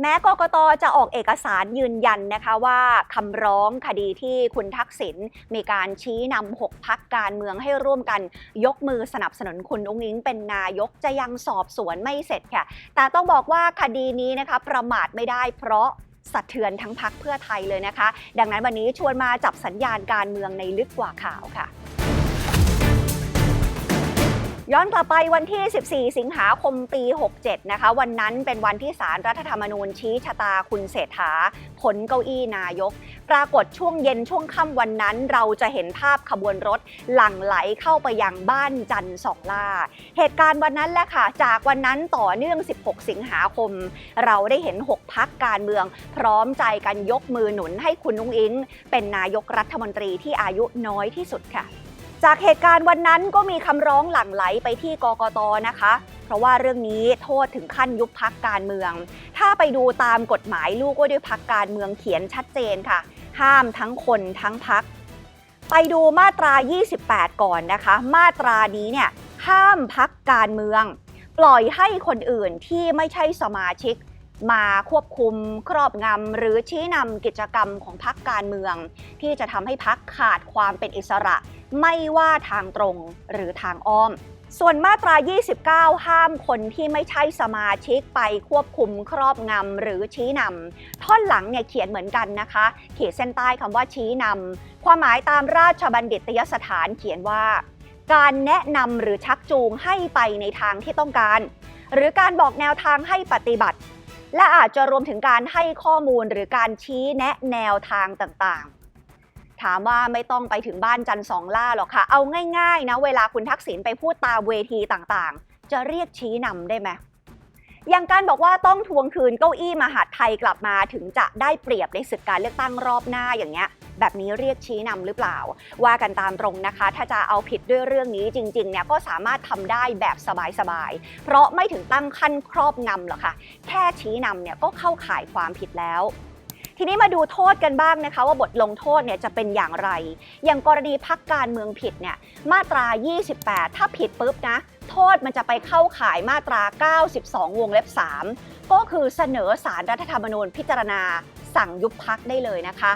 แม้กกตจะออกเอกสารยืนยันนะคะว่าคำร้องคดีที่คุณทักษิณมีการชี้นำหกพักการเมืองให้ร่วมกันยกมือสนับสนุนคุณอุ้งอิงเป็นนายกจะยังสอบสวนไม่เสร็จค่ะ แต่ต้องบอกว่าคดีนี้นะคะประมาทไม่ได้เพราะสะเทือนทั้งพักเพื่อไทยเลยนะคะ ดังนั้นวันนี้ชวนมาจับสัญญาณการเมืองในลึกกว่าข่าวค่ะ ย้อนกลับไปวันที่ 14 สิงหาคมปี 67 นะคะ วันนั้นเป็นวันที่สารรัฐธรรมนูญชี้ชะตาคุณเศรษฐาผลเก้าอี้นายก ปรากฏช่วงเย็นช่วงค่ำวันนั้น เราจะเห็นภาพขบวนรถหลั่งไหลเข้าไปยังบ้านจันทร์สองล่า เหตุการณ์วันนั้นแหละค่ะ จากวันนั้นต่อเนื่อง 16 สิงหาคม เราได้เห็น 6 พักการเมือง พร้อมใจกันยกมือหนุนให้คุณนุ้งอิง เป็นนายกรัฐมนตรีที่อายุน้อยที่สุดค่ะ จากเหตุการณ์วันนั้นก็มีคำร้องหลั่งไหลไปที่กกตนะคะ เพราะว่าเรื่องนี้โทษถึงขั้นยุบพักการเมือง ถ้าไปดูตามกฎหมายลูกว่าด้วยพักการเมืองเขียนชัดเจนค่ะ ห้ามทั้งคนทั้งพัก ไปดูมาตรา 28 ก่อนนะคะ มาตรานี้เนี่ยห้ามพักการเมือง ปล่อยให้คนอื่นที่ไม่ใช่สมาชิกมาควบคุมครอบงำหรือชี้นำกิจกรรมของพักการเมือง ที่จะทำให้พักขาดความเป็นอิสระ ไม่ว่าทางตรงหรือทางอ้อม ส่วนมาตรา 29 ห้ามคนที่ไม่ใช่สมาชิกไปควบคุมครอบงำหรือชี้นำท่อนหลังเนี่ยเขียนเหมือนกันนะคะ ขีดเส้นใต้คำว่าชี้นำความหมายตามราชบัณฑิตยสถานเขียนว่า การแนะนำหรือชักจูงให้ไปในทางที่ต้องการ หรือการบอกแนวทางให้ปฏิบัติ และอาจจะรวมถึงการให้ข้อมูลหรือการชี้แนะแนวทางต่างๆ ถามว่าไม่ต้องไปถึงบ้านจันสองล่าหรอกค่ะ เอาง่าย ๆ นะ เวลาคุณทักษิณไปพูดตามเวทีต่างๆ จะเรียกชี้นำได้ไหมอย่างการบอกว่าต้องทวงคืนเก้าอี้มหาไทยกลับมาถึงจะได้เปรียบในศึกการเลือกตั้งรอบหน้าอย่างเงี้ย แบบนี้เรียกชี้นำหรือเปล่า ว่ากันตามตรงนะคะ ถ้าจะเอาผิดด้วยเรื่องนี้จริงๆเนี่ยก็สามารถทำได้แบบสบายๆเพราะไม่ถึงตั้งขั้นครอบงำหรอกค่ะ แค่ชี้นำเนี่ยก็เข้าข่ายความผิดแล้ว ทีนี้มาดูโทษกันบ้างนะคะ ว่าบทลงโทษเนี่ยจะเป็นอย่างไร อย่างกรณีพักการเมืองผิดเนี่ยมาตรา 28 ถ้าผิดปุ๊บนะ โทษมันจะไปเข้าข่ายมาตรา 92 วงเล็บ 3 ก็คือเสนอสารรัฐธรรมนูญพิจารณาสั่งยุบพักได้เลยนะคะ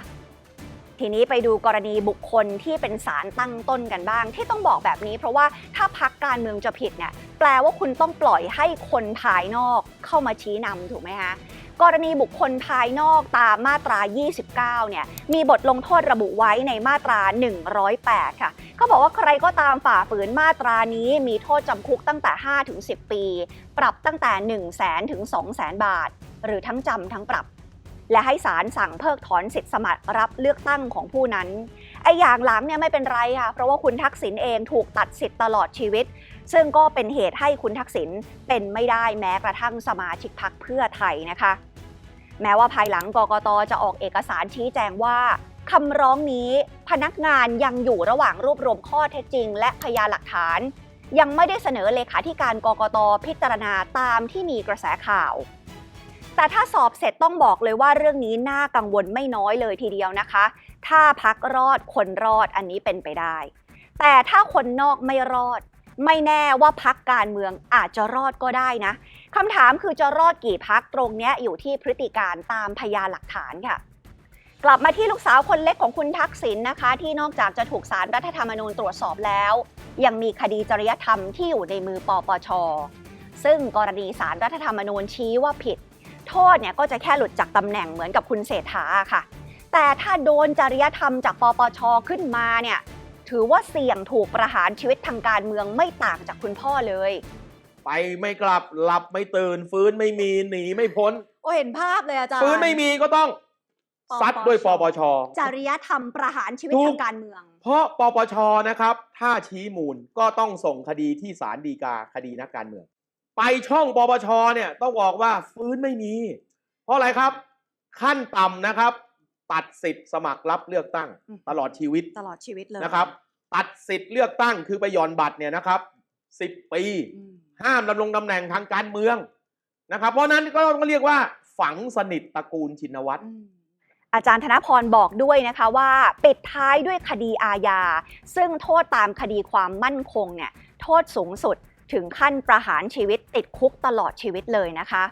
ทีนี้ไปดูกรณีบุคคลที่เป็นสารตั้งต้นกันบ้าง ที่ต้องบอกแบบนี้ เพราะว่าถ้าพักการเมืองจะผิดเนี่ยแปลว่าคุณต้องปล่อยให้คนภายนอกเข้ามาชี้นำถูกไหมคะ กรณีบุคคลภายนอกตามมาตรา 29 เนี่ย มีบทลงโทษระบุไว้ในมาตรา 108 ค่ะ เขาบอกว่าใครก็ตามฝ่าฝืนมาตรานี้มีโทษจำคุกตั้งแต่ 5 ถึง 10 ปี ปรับตั้งแต่ 1 0 0 0 0แสนถึง2 0 0 0 0 0บาท หรือทั้งจำทั้งปรับ และให้ศาลสั่งเพิกถอนสิทธิสมัครรับเลือกตั้งของผู้นั้นไอ้อย่างหลังเนี่ยไม่เป็นไรค่ะ เพราะว่าคุณทักษิณเองถูกตัดสิทธิ์ตลอดชีวิต ซึ่งก็เป็นเหตุให้คุณทักษิณเป็นไม่ได้แม้กระทั่งสมาชิกพักเพื่อไทยนะคะ แม้ว่าภายหลังกกตจะออกเอกสารชี้แจงว่าคำร้องนี้พนักงานยังอยู่ระหว่างรวบรวมข้อเท็จจริง และพยานหลักฐาน ยังไม่ได้เสนอเลขาธิการกกตพิจารณาตามที่มีกระแสข่าว แต่ถ้าสอบเสร็จต้องบอกเลยว่าเรื่องนี้น่ากังวลไม่น้อยเลยทีเดียวนะคะ ถ้าพักรอดคนรอดอันนี้เป็นไปได้ แต่ถ้าคนนอกไม่รอด ไม่แน่ว่าพักการเมืองอาจจะรอดก็ได้นะคำถามคือจะรอดกี่พักตรงนี้อยู่ที่พฤติการตามพยานหลักฐานค่ะ กลับมาที่ลูกสาวคนเล็กของคุณทักษิณนะคะ ที่นอกจากจะถูกสารรัฐธรรมนูญตรวจสอบแล้ว ยังมีคดีจริยธรรมที่อยู่ในมือปปช ซึ่งกรณีสารรัฐธรรมนูญชี้ว่าผิด โทษเนี่ยก็จะแค่หลุดจากตำแหน่งเหมือนกับคุณเศรษฐาค่ะ แต่ถ้าโดนจริยธรรมจากปปชขึ้นมาเนี่ย ถือว่าเสี่ยงถูกประหารชีวิตทางการเมืองไม่ต่างจากคุณพ่อเลย ไปไม่กลับหลับไม่ตื่น ฟื้นไม่มีหนีไม่พ้น โอ้เห็นภาพเลยอาจารย์ฟื้นไม่มีก็ต้องปปชซัดด้วยปปช จริยธรรมประหารชีวิตถูกทางการเมือง เพราะปปชนะครับ ถ้าชี้มูลก็ต้องส่งคดีที่ศาลฎีกาคดีนักการเมือง ไปช่องปปชเนี่ยต้องบอกว่าฟื้นไม่มี เพราะอะไรครับ ขั้นต่ำนะครับ ตัดสิทธิ์สมัครรับเลือกตั้งอืม ตลอดชีวิตตลอดชีวิตเลยนะครับ ตัดสิทธิ์เลือกตั้งคือไปหย่อนบัตรเนี่ยนะครับสิบปี อืมห้ามดำรงตำแหน่งทางการเมืองนะครับ เพราะฉะนั้นก็ต้องเรียกว่าฝังสนิทตระกูลชินวัตร อืมอาจารย์ธนพรบอกด้วยนะคะว่า ปิดท้ายด้วยคดีอาญา ซึ่งโทษตามคดีความมั่นคงเนี่ยโทษสูงสุดถึงขั้นประหารชีวิตติดคุกตลอดชีวิตเลยนะคะ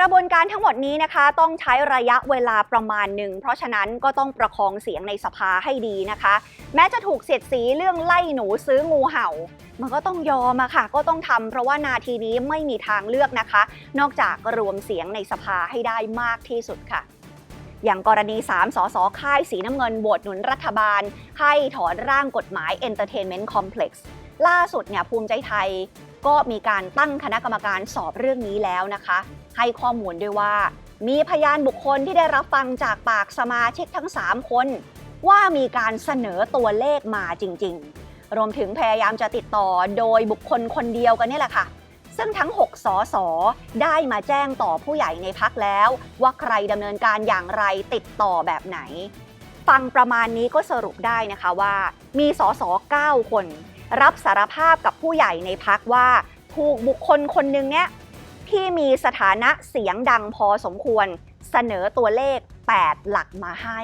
กระบวนการทั้งหมดนี้นะคะ ต้องใช้ระยะเวลาประมาณหนึ่ง เพราะฉะนั้นก็ต้องประคองเสียงในสภาให้ดีนะคะ แม้จะถูกเสียดสีเรื่องไล่หนูซื้องูเห่า มันก็ต้องยอมอะค่ะ ก็ต้องทำเพราะว่านาทีนี้ไม่มีทางเลือกนะคะ นอกจากรวมเสียงในสภาให้ได้มากที่สุดค่ะอย่างกรณี 3 สส ค่ายสีน้ำเงินโหวตหนุนรัฐบาล ให้ถอนร่างกฎหมาย Entertainment Complex ล่าสุดเนี่ยภูมิใจไทย ก็มีการตั้งคณะกรรมการสอบเรื่องนี้แล้วนะคะ ให้ข้อมูลด้วยว่า มีพยานบุคคลที่ได้รับฟังจากปากสมาชิกทั้ง 3 คน ว่ามีการเสนอตัวเลขมาจริง ๆ รวมถึงพยายามจะติดต่อโดยบุคคลคนเดียวกันนี่แหละค่ะ ซึ่งทั้ง 6สสได้มาแจ้งต่อผู้ใหญ่ในพักแล้ว ว่าใครดำเนินการอย่างไรติดต่อแบบไหน ฟังประมาณนี้ก็สรุปได้นะคะว่า มีสส9คน รับสารภาพกับผู้ใหญ่ในพักว่าถูกบุคคลคนหนึ่งเนี้ย ที่มีสถานะเสียงดังพอสมควรเสนอตัวเลข 8 หลักมาให้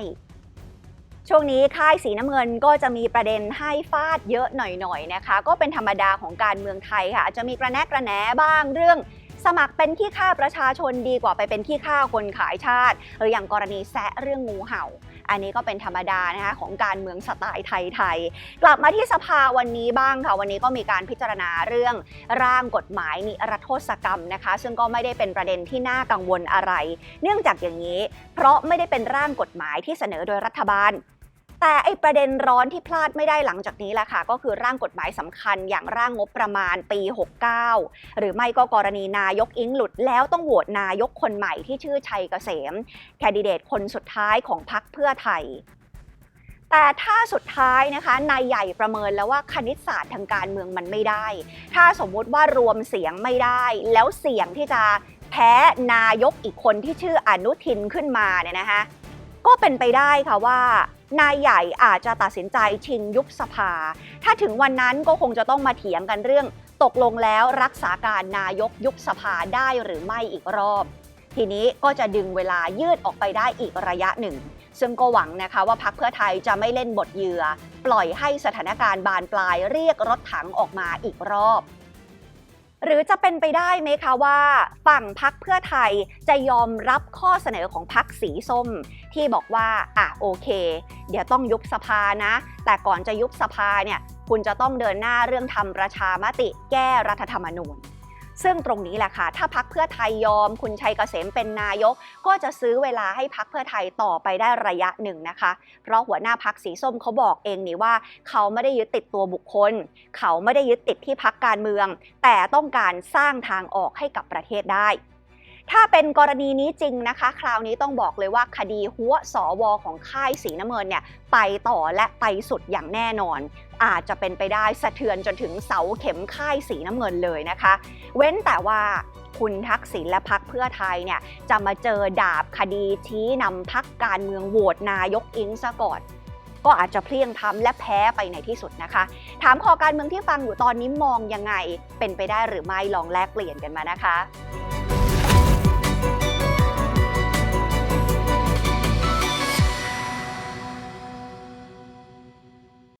ช่วงนี้ค่ายสีน้ำเงินก็จะมีประเด็นให้ฟาดเยอะหน่อยๆนะคะ ก็เป็นธรรมดาของการเมืองไทยค่ะจจะมีกระแนกกระแหนบ้างเรื่องสมัครเป็นขี้ข้าประชาชนดีกว่าไปเป็นขี้ข้าคนขายชาติ หรืออย่างกรณีแซะเรื่องงูเห่า อันนี้ก็เป็นธรรมดานะคะของการเมืองสไตล์ไทยๆ กลับมาที่สภาวันนี้บ้างค่ะวันนี้ก็มีการพิจารณาเรื่องร่างกฎหมายนิรโทษกรรมนะคะ ซึ่งก็ไม่ได้เป็นประเด็นที่น่ากังวลอะไร เนื่องจากอย่างนี้ เพราะไม่ได้เป็นร่างกฎหมายที่เสนอโดยรัฐบาล แต่ไอประเด็นร้อนที่พลาดไม่ได้หลังจากนี้แหละค่ะ ก็คือร่างกฎหมายสำคัญอย่างร่างงบประมาณปี 69 หรือไม่ก็กรณีนายกอิงหลุดแล้วต้องโหวตนายกคนใหม่ที่ชื่อชัยเกษม แคนดิเดตคนสุดท้ายของพรรคเพื่อไทยแต่ถ้าสุดท้ายนะคะนายใหญ่ประเมินแล้วว่าคณิตศาสตร์ทางการเมืองมันไม่ได้ ถ้าสมมุติว่ารวมเสียงไม่ได้ แล้วเสียงที่จะแพ้นายกอีกคนที่ชื่ออนุทินขึ้นมาเนี่ยนะคะ ก็เป็นไปได้ค่ะว่านายใหญ่อาจจะตัดสินใจชิงยุบสภา ถ้าถึงวันนั้นก็คงจะต้องมาเถียงกันเรื่อง ตกลงแล้วรักษาการนายกยุบสภาได้หรือไม่อีกรอบ ทีนี้ก็จะดึงเวลายืดออกไปได้อีกระยะหนึ่ง ซึ่งก็หวังนะคะว่าพักเพื่อไทยจะไม่เล่นบทเหยื่อ ปล่อยให้สถานการณ์บานปลายเรียกรถถังออกมาอีกรอบ หรือจะเป็นไปได้ไหมคะว่า ฝั่งพักเพื่อไทยจะยอมรับข้อเสนอของพักสีส้ม ที่บอกว่าอะโอเค เดี๋ยวต้องยุบสภานะ แต่ก่อนจะยุบสภาเนี่ยคุณจะต้องเดินหน้าเรื่องทำประชามติแก้รัฐธรรมนูญ ซึ่งตรงนี้แหละค่ะ ถ้าพักเพื่อไทยยอม คุณชัยเกษมเป็นนายก ก็จะซื้อเวลาให้พักเพื่อไทยต่อไปได้ระยะหนึ่งนะคะ เพราะหัวหน้าพักสีส้มเขาบอกเองนี่ว่า เขาไม่ได้ยึดติดตัวบุคคล เขาไม่ได้ยึดติดที่พักการเมือง แต่ต้องการสร้างทางออกให้กับประเทศได้ ถ้าเป็นกรณีนี้จริงนะคะ คราวนี้ต้องบอกเลยว่าคดีหัวสวของค่ายสีน้ำเงินเนี่ยไปต่อและไปสุดอย่างแน่นอน อาจจะเป็นไปได้สะเทือนจนถึงเสาเข็มค่ายสีน้ำเงินเลยนะคะ เว้นแต่ว่าคุณทักษิณและพักเพื่อไทยเนี่ยจะมาเจอดาบคดีชี้นำพักการเมืองโหวตนายกอิงซะก่อนก็อาจจะเพลียงพ้ำและแพ้ไปในที่สุดนะคะ ถามคอการเมืองที่ฟังอยู่ตอนนี้มองยังไง เป็นไปได้หรือไม่ลองแลกเปลี่ยนกันมานะคะ